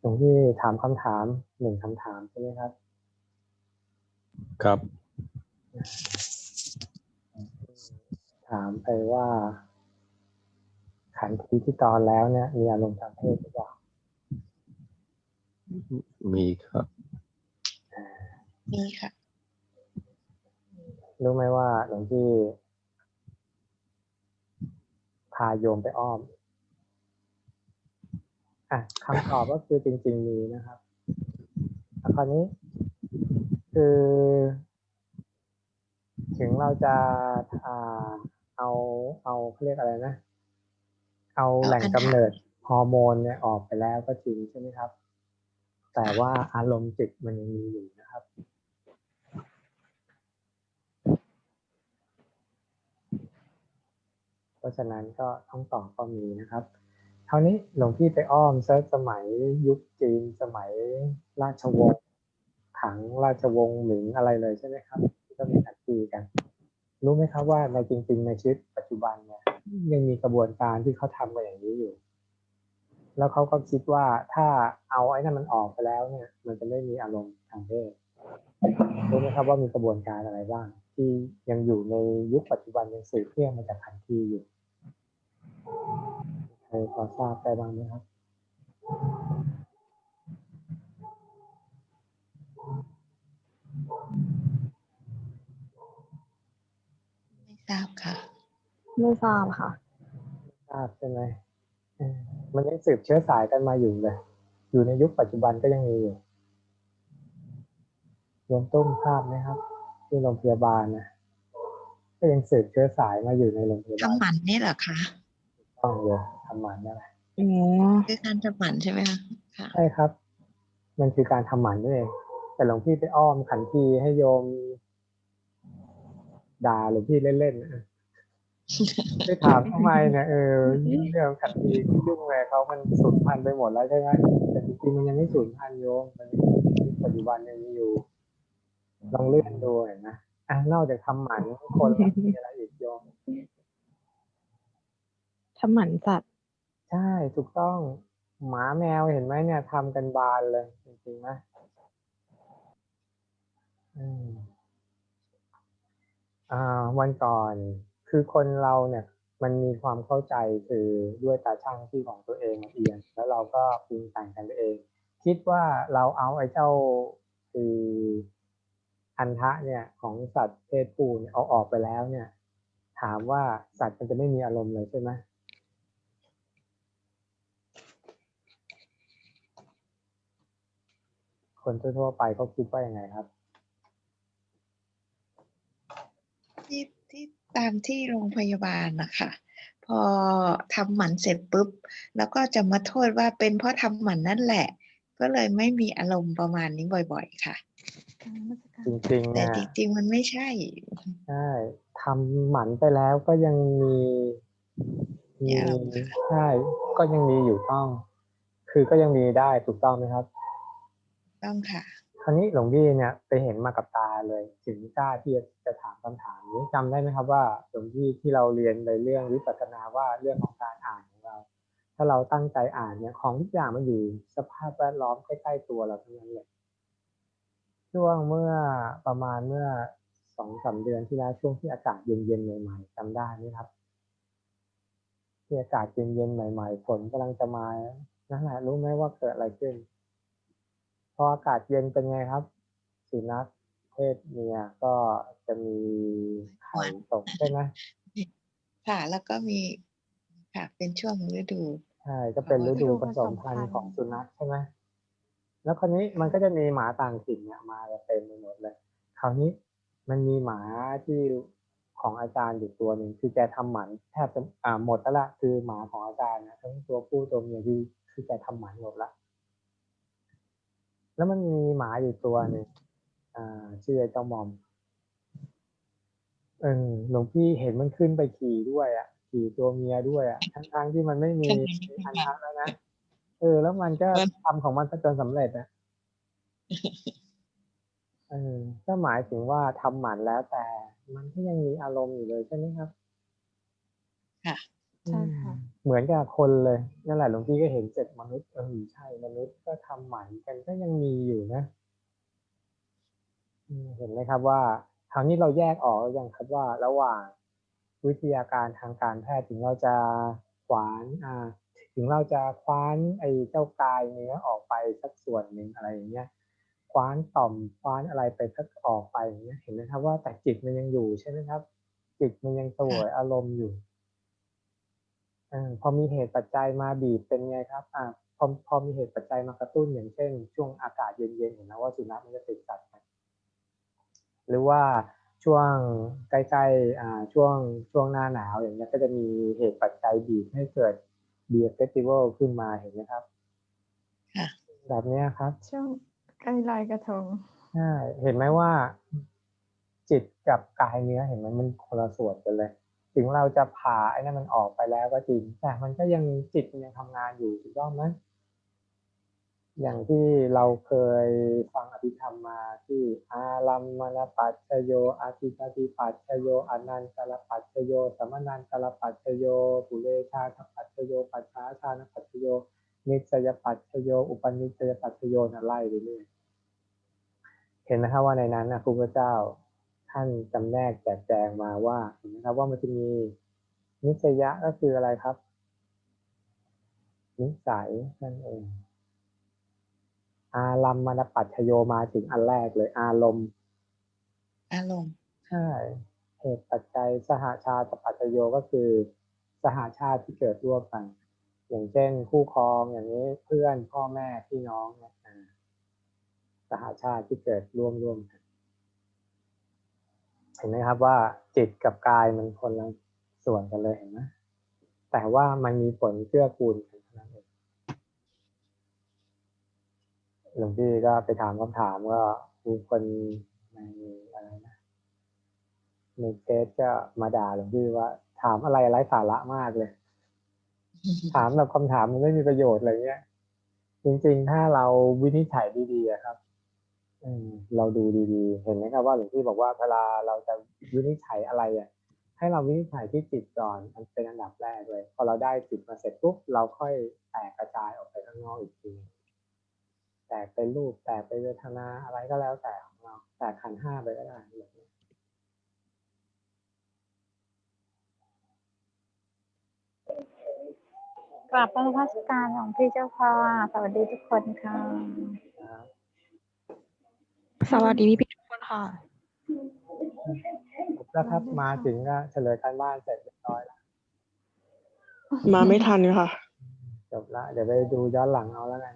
หลวงพี่ถามคำถามหนึ่งคำถามใช่ไหมครับ ครับ ถามไปว่า ขันธ์ที่ตอนแล้วเนี่ย มีอารมณ์ทางเพศหรือเปล่ามีครับ มีค่ะ รู้ไหมว่าหลวงพี่พาโยมไปอ้อม อะคำตอบก็คือจริง ๆ มีนะครับแล้วคราวนี้ คือ ถึงเราจะอ่าเอาเอาเขาเรียกอะไรนะ เอาแหล่งกำเนิดฮอร์โมนเนี่ยออกไปแล้วก็จริงใช่ไหมครับ แต่ว่าอารมณ์จิตมันยังมีอยู่นะครับเพราะฉะนั้นก็ต้องตอบก็มีนะครับ คราวนี้หลวงพี่ไปอ้อมเซิร์ชสมัยยุคจีนสมัยราชวงศ์ขังราชวงศ์หมิงอะไรเลยใช่ไหมครับที่ก็มีขัดตีกัน รู้ไหมครับว่าในจริง ๆ ในชีวิตปัจจุบันเนี่ยยังมีกระบวนการที่เขาทำกันอย่างนี้อยู่ แล้วเขาก็คิดว่าถ้าเอาไอ้นั่นมันออกไปแล้วเนี่ย มันจะไม่มีอารมณ์ทางเพศรู้ไหมครับว่ามีกระบวนการอะไรบ้าง ที่ยังอยู่ในยุคปัจจุบันยังสืบเนื่องมาจากขันทีอยู่ ใครพอทราบได้บ้างไหมครับไม่ทราบค่ะ ไม่ทราบค่ะทราบใช่ไหมเออมันยังสืบเชื้อสายกันมาอยู่เลย อยู่ในยุคปัจจุบันก็ยังมีอยู่โยมตุ้มทราบไหมครับ ที่โรงพยาบาลนะก็ยังสืบเชื้อสายมาอยู่ในโรงพยาบาลทำหมันนี่เหรอคะต้องเลย ทำหมันนั่นแหละอ๋อคือการทำหมันใช่ไหมคะค่ะใช่ครับ มันคือการทำหมันนั่นเองแต่หลวงพี่ไปอ้อมขันทีให้โยมด่าหลวงพี่เล่นๆนะไปถามทำไมเนี่ยเออเรื่องขันทียุ่งอะไรเขามันสูญพันธุ์ไปหมดแล้วใช่ไหมแต่จริงๆมันยังไม่สูญพันธุ์โยมมันปัจจุบันยังมีอยู่ลองเลื่อนดูเห็นนะอะนอกจากทำหมันคนแล้วมีอะไรอีกโยมทำหมันสัตว์ ใช่ถูกต้องหมาแมวเห็นไหมเนี่ยทำกันบานเลยจริงๆนะอืมอ่าวันก่อนคือคนเราเนี่ย มันมีความเข้าใจคือด้วยตาช่างที่ของตัวเองเอียงแล้วเราก็ปรุงแต่งกันเอง คิดว่าเราเอาไอ้เจ้าคืออันทะเนี่ยของสัตว์เพศผู้เนี่ยเอาออกไปแล้วเนี่ย ถามว่าสัตว์มันจะไม่มีอารมณ์เลยใช่ไหม คนทั่วๆไปเขาคิดว่ายังไงครับ ที่ที่ตามที่โรงพยาบาลนะคะพอทำหมันเสร็จปุ๊บ แล้วก็จะมาโทษว่าเป็นเพราะทำหมันนั่นแหละ ก็เลยไม่มีอารมณ์ประมาณนี้บ่อย ๆ ค่ะ จริงๆแต่เนี่ยจริงๆมันไม่ใช่ใช่ทำหมันไปแล้วก็ยังมีมีมีอารมณ์ค่ะใช่ก็ยังมีอยู่ต้อง คือก็ยังมีได้ถูกต้องไหมครับ ต้องค่ะคราวนี้หลวงพี่เนี่ยไปเห็นมากับตาเลยถึงกล้าที่จะจะถามคำถามนี้จำได้ไหมครับว่าหลวงพี่ที่เราเรียนในเรื่องวิปัสสนาว่าเรื่องของการอ่านของเรา ถ้าเราตั้งใจอ่านเนี่ยของทุกอย่างมันอยู่สภาพแวดล้อมใกล้ๆตัวเราทั้งนั้นเลยช่วงเมื่อประมาณเมื่อสองสามเดือนที่แล้วช่วงที่อากาศเย็นๆใหม่ๆจำได้ไหมครับที่อากาศเย็นๆใหม่ ๆ ฝนกำลังจะมานั่นแหละรู้ไหมว่าเกิดอะไรขึ้น พออากาศเย็นเป็นไงครับ สุนัขเพศเมียก็จะมีไข่ตกใช่ไหมค่ะแล้วก็มีค่ะเป็นช่วงฤดูใช่ก็เป็นฤดูผสมพันธุ์ของสุนัขใช่ไหมแล้วคราวนี้มันก็จะมีหมาต่างถิ่นเนี่ยมากันเต็มไปหมดเลยคราวนี้มันมีหมาที่ของอาจารย์อยู่ตัวหนึ่งคือแกทำหมันแทบจะอ่าหมดแล้วละคือหมาของอาจารย์นะทั้งตัวผู้ตัวเมียที่คือแกทำหมันหมดละ แล้วมันมีหมาอยู่ตัวหนึ่งอ่าชื่อไอ้เจ้ามอมเออหลวงพี่เห็นมันขึ้นไปขี่ด้วยอะขี่ตัวเมียด้วยอะทั้งๆที่มันไม่มีอันทักแล้วนะเออ แล้วมันก็ทำของมันจนสำเร็จอะเออก็หมายถึงว่าทำหมันแล้วแต่ มันก็ยังมีอารมณ์อยู่เลยใช่ไหมครับ ค่ะ ใช่ค่ะอืมเหมือนกับคนเลย นั่นแหละหลวงพี่ก็เห็นเสร็จมนุษย์เออใช่มนุษย์ก็ทำหมันกันก็ยังมีอยู่นะอืมเห็นไหมครับว่าคราวนี้เราแยกออกหรือยังครับว่าระหว่างวิทยาการทางการแพทย์ถึงเราจะขวานอ่าถึงเราจะคว้านไอ้เจ้ากายเนื้อออกไปสักส่วนหนึ่งอะไรอย่างเงี้ยคว้านต่อมคว้านอะไรไปสักออกไปอย่างเงี้ยเห็นไหมครับว่าแต่จิตมันยังอยู่ใช่ไหมครับ จิตมันยังเสวยอารมณ์อยู่ อาพอมีเหตุปัจจัยมาบีบเป็นไงครับอ่าพอพอมีเหตุปัจจัยมากระตุ้นอย่างเช่น ช่วงอากาศเย็นๆเห็นไหมว่าสุนัขมันจะติดสัตว์กันหรือว่าช่วงใกล้ๆอ่าช่วงช่วงหน้าหนาวอย่างเงี้ยก็จะมีเหตุปัจจัยบีบให้เกิดเบียร์เฟสติวัลขึ้นมาเห็นไหมครับค่ะแบบเนี้ยครับ ช่วงใกล้ลอยกระทงใช่เห็นไหมว่า จิตกับกายเนื้อเห็นไหมมันคนละส่วนกันเลย ถึงเราจะผ่าไอ้นั่นมันออกไปแล้วก็จริง แต่มันก็ยังจิตมันยังทำงานอยู่ถูกต้องไหมอย่างที่เราเคยฟังอภิธรรมมาที่อารัมมณปัจชโยอาทิตติปัจชโยอนันตลปัจชโยสมนันตลปัจชโยปุเรชาทปัจชโยปัจฉาชานปัจชโย นิสยปัจชโย อุปนิสยปัจชโยนะไล่ไปเรื่อยเห็นนะครับว่าในนั้นนะครูพระเจ้า ท่านจำแนกแจกแจงมาว่าเห็นไหมครับว่ามันจะมีนิสยะก็คืออะไรครับ นิสัยนั่นเอง อารมมณปัจชโยมาถึงอันแรกเลยอารมณ์ อารมณ์ใช่เหตุปัจจัยสหชาติปัจจโยก็คือสหชาติที่เกิดร่วมกัน อย่างเช่น คู่ครองอย่างนี้เพื่อนพ่อแม่พี่น้องเนี่ยอ่าสหชาติที่เกิดร่วมร่วมกัน เห็นไหมครับว่าจิตกับกายมันคนละส่วนกันเลยเห็นไหมแต่ว่ามันมีผลเกื้อกูลกันเท่านั้นเองหลวงพี่ก็ไปถามคำถามก็มีคนในอะไรนะในเฟซก็มาด่าหลวงพี่ว่า ถามอะไรไร้สาระมากเลย ถามแบบคำถามมันไม่มีประโยชน์อะไรเงี้ยจริงๆ ถ้าเราวินิจฉัยดีๆครับ เราดูดีๆ เห็นไหมครับว่าหลวงพี่บอกว่าเวลาเราจะวินิจฉัยอะไรอะ ให้เราวินิจฉัยที่จิตก่อนมันเป็นอันดับแรกเลย พอเราได้จิตมาเสร็จปุ๊บเราค่อยแตกกระจายออกไปข้างนอกอีกทีแตกไปรูปแตกไปเวทนาอะไรก็แล้วแต่ของเราแตกขันธ์ห้าไปก็ได้แบบนี้กลับมาพัสการของพี่เจ้าค่ะสวัสดีทุกคนค่ะนะครับ สวัสดีพี่ทุกคนค่ะจบแล้วครับ มาถึงก็เฉลยการบ้านเสร็จเรียบร้อยแล้วมาไม่ทันค่ะ จบละเดี๋ยวไปดูย้อนหลังเอาแล้วกัน